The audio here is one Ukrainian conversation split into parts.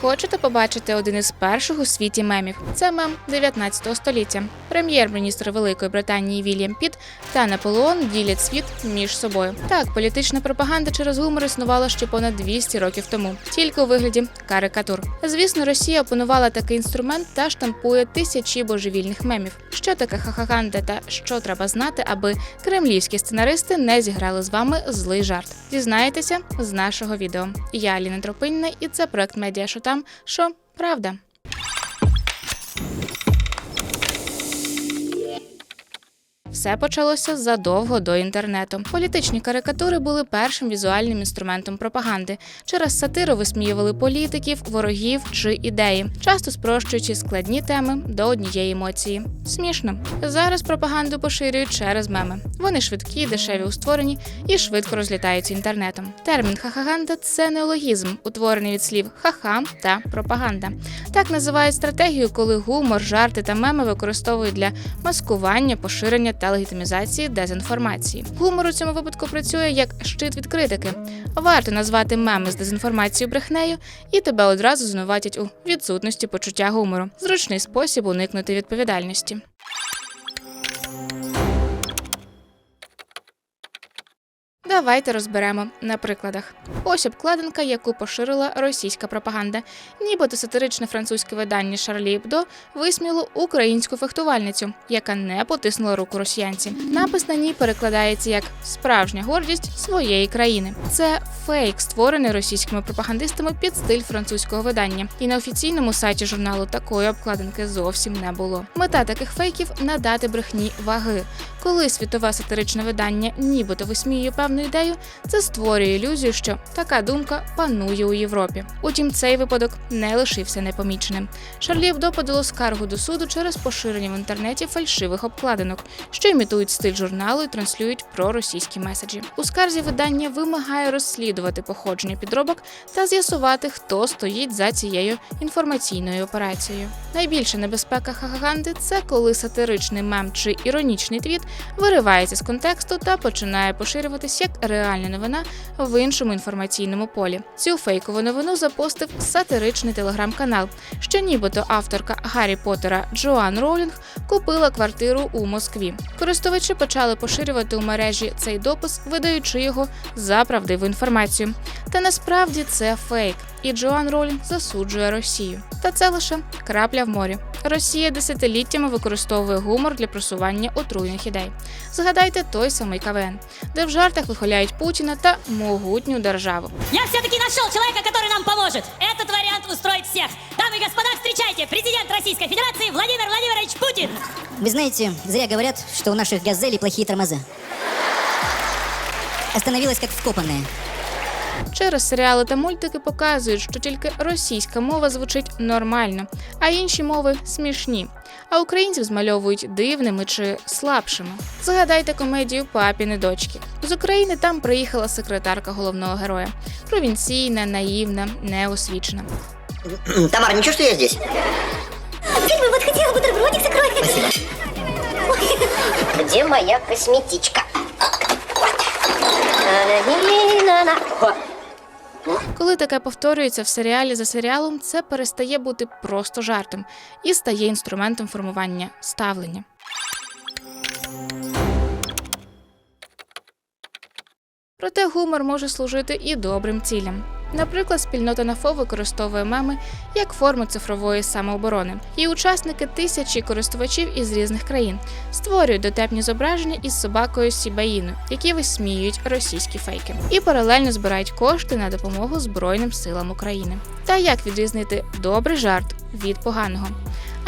Хочете побачити один із перших у світі мемів? Це мем 19 століття. Прем'єр-міністр Великої Британії Вільям Піт та Наполеон ділять світ між собою. Так, політична пропаганда через гумор існувала ще понад 200 років тому, тільки у вигляді карикатур. Звісно, Росія опанувала такий інструмент та штампує тисячі божевільних мемів. Що таке хахаганда та що треба знати, аби кремлівські сценаристи не зіграли з вами злий жарт? Дізнаєтеся з нашого відео. Я Аліна Тропинна, і це проект медіа що там, що правда. Все почалося задовго до інтернету. Політичні карикатури були першим візуальним інструментом пропаганди. Через сатиру висміювали політиків, ворогів чи ідеї, часто спрощуючи складні теми до однієї емоції. Смішно. Зараз пропаганду поширюють через меми. Вони швидкі, дешеві у створенні і швидко розлітаються інтернетом. Термін хахаганда це неологізм, утворений від слів ха-ха та пропаганда. Так називають стратегію, коли гумор, жарти та меми використовують для маскування, поширення та легітимізації дезінформації. Гумор у цьому випадку працює як щит від критики. Варто назвати меми з дезінформацією брехнею, і тебе одразу звинуватять у відсутності почуття гумору. Зручний спосіб уникнути відповідальності. Давайте розберемо на прикладах. Ось обкладинка, яку поширила російська пропаганда. Нібито сатиричне французьке видання Шарлі Ебдо висміло українську фехтувальницю, яка не потиснула руку росіянці. Напис на ній перекладається як справжня гордість своєї країни. Це фейк, створений російськими пропагандистами під стиль французького видання. І на офіційному сайті журналу такої обкладинки зовсім не було. Мета таких фейків надати брехні ваги. Коли світове сатиричне видання нібито висміює певну ідею, це створює ілюзію, що така думка панує у Європі. Утім, цей випадок не лишився непоміченим. Шарлі Ебдо подало скаргу до суду через поширення в інтернеті фальшивих обкладинок, що імітують стиль журналу і транслюють проросійські меседжі. У скарзі видання вимагає розслідувати походження підробок та з'ясувати, хто стоїть за цією інформаційною операцією. Найбільша небезпека хагаганди це коли сатиричний мем чи іронічний твіт виривається з контексту та починає поширюватись як реальна новина в іншому інформаційному полі. Цю фейкову новину запостив сатиричний телеграм-канал, що нібито авторка Гаррі Поттера Джоан Роулінг купила квартиру у Москві. Користувачі почали поширювати у мережі цей допис, видаючи його за правдиву інформацію. Та насправді це фейк, і Джоан Ролінг засуджує Росію. Та це лише крапля в морі. Росія десятиліттями використовує гумор для просування отруйних ідей. Згадайте той самий КВН, де в жартах вихваляють Путіна та могутню державу. Я все-таки нашел человека, который нам поможет. Этот вариант устроит всех. Дамы и господа, встречайте, президент Российской Федерации Владимир Владимирович Путин. Вы знаете, зря говорят, что у наших газелей плохие тормоза. Остановилась как вкопанная. Через серіали та мультики показують, що тільки російська мова звучить нормально, а інші мови смішні. А українців змальовують дивними чи слабшими. Згадайте комедію Папіни дочки. З України там приїхала секретарка головного героя. Провінційна, наївна, неосвічена. Тамара, ничего, что я здесь? Фильмы, вот хотела бутербродик с икрой. Где моя косметичка? О, Коли таке повторюється в серіалі за серіалом, це перестає бути просто жартом і стає інструментом формування ставлення. Проте гумор може служити і добрим цілям. Наприклад, спільнота НАФО використовує меми як форму цифрової самооборони. І учасники тисячі користувачів із різних країн створюють дотепні зображення із собакою Сібаїну, які висміюють російські фейки, і паралельно збирають кошти на допомогу Збройним силам України. Та як відрізнити добрий жарт від поганого?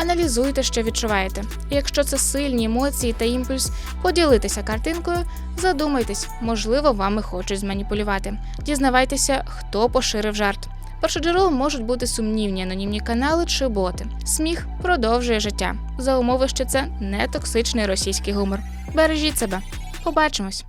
Аналізуйте, що відчуваєте. Якщо це сильні емоції та імпульс поділитися картинкою, задумайтесь, можливо, вами хочуть зманіпулювати. Дізнавайтеся, хто поширив жарт. Першоджерелом можуть бути сумнівні анонімні канали чи боти. Сміх продовжує життя за умови, що це не токсичний російський гумор. Бережіть себе. Побачимось!